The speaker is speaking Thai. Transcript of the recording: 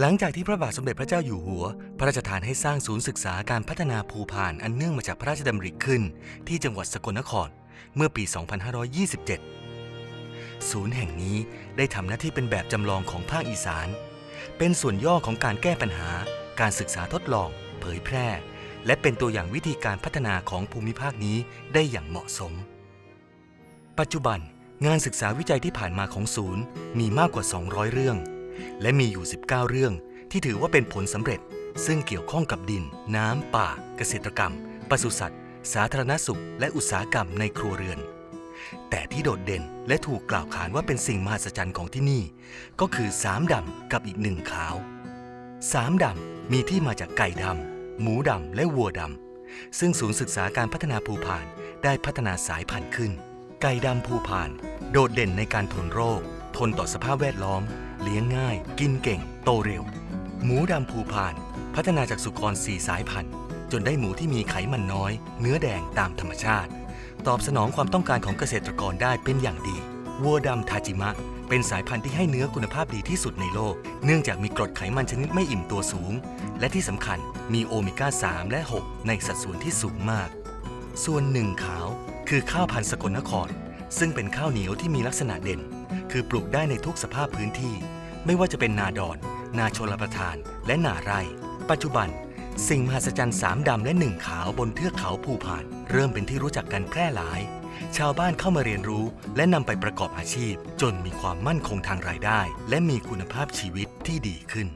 หลังจากที่พระบาทสมเด็จพระเจ้าอยู่หัว พระราชทานให้สร้างศูนย์ศึกษาการพัฒนาภูพานอันเนื่องมาจากพระราชดำริขึ้น ที่จังหวัดสกลนคร เมื่อปี 2527 ศูนย์แห่งนี้ได้ทำหน้าที่เป็นแบบจำลองของภาคอีสาน เป็นส่วนย่อของการแก้ปัญหา การศึกษาทดลอง เผยแพร่ และเป็นตัวอย่างวิธีการพัฒนาของภูมิภาคนี้ได้อย่างเหมาะสม ปัจจุบันงานศึกษาวิจัยที่ผ่านมาของศูนย์มีมากกว่า 200 เรื่อง และมีอยู่ 19 เรื่องที่ถือว่าเป็นผลสำเร็จ ซึ่งเกี่ยวข้องกับดิน น้ำ ป่า เกษตรกรรม ปศุสัตว์ สาธารณสุข และอุตสาหกรรมในครัวเรือน แต่ที่โดดเด่นและถูกกล่าวขานว่าเป็นสิ่งมหัศจรรย์ของที่นี่ ก็คือสามดำกับอีกหนึ่งขาวสามดำมีที่มาจากไก่ดำหมูดำและวัวดำซึ่งศูนย์ศึกษาการพัฒนาภูพานได้พัฒนาสายพันธุ์ขึ้น ไก่ดำภูพาน โดดเด่นในการทนโรค ทนต่อสภาพแวดล้อม เลี้ยงง่าย กินเก่ง โตเร็ว หมูดำภูพาน พัฒนาจากสุกรสี่สายพันธุ์ จนได้หมูที่มีไขมันน้อย เนื้อแดงตามธรรมชาติ ตอบสนองความต้องการของเกษตรกรได้เป็นอย่างดี วัวดำทาจิมะ เป็นสายพันธุ์ที่ให้เนื้อคุณภาพดีที่สุดในโลก เนื่องจากมีกรดไขมันชนิดไม่อิ่มตัวสูง และที่สำคัญมีโอเมก้า 3 และ 6 ในสัดส่วนที่สูงมาก ส่วนหนึ่งขาว คือข้าวพันธุ์สกลนคร ซึ่งเป็นข้าวเหนียวที่มีลักษณะเด่น คือปลูกได้ในทุกสภาพพื้นที่ ไม่ว่าจะเป็นนาดอน นาชลประทาน และนาไร่ ปัจจุบัน สิ่งมหัศจรรย์สามดำและหนึ่งขาวบนเทือกเขาภูพาน เริ่มเป็นที่รู้จักกันแพร่หลาย ชาวบ้านเข้ามาเรียนรู้และนำไปประกอบอาชีพ จนมีความมั่นคงทางรายได้ และมีคุณภาพชีวิตที่ดีขึ้น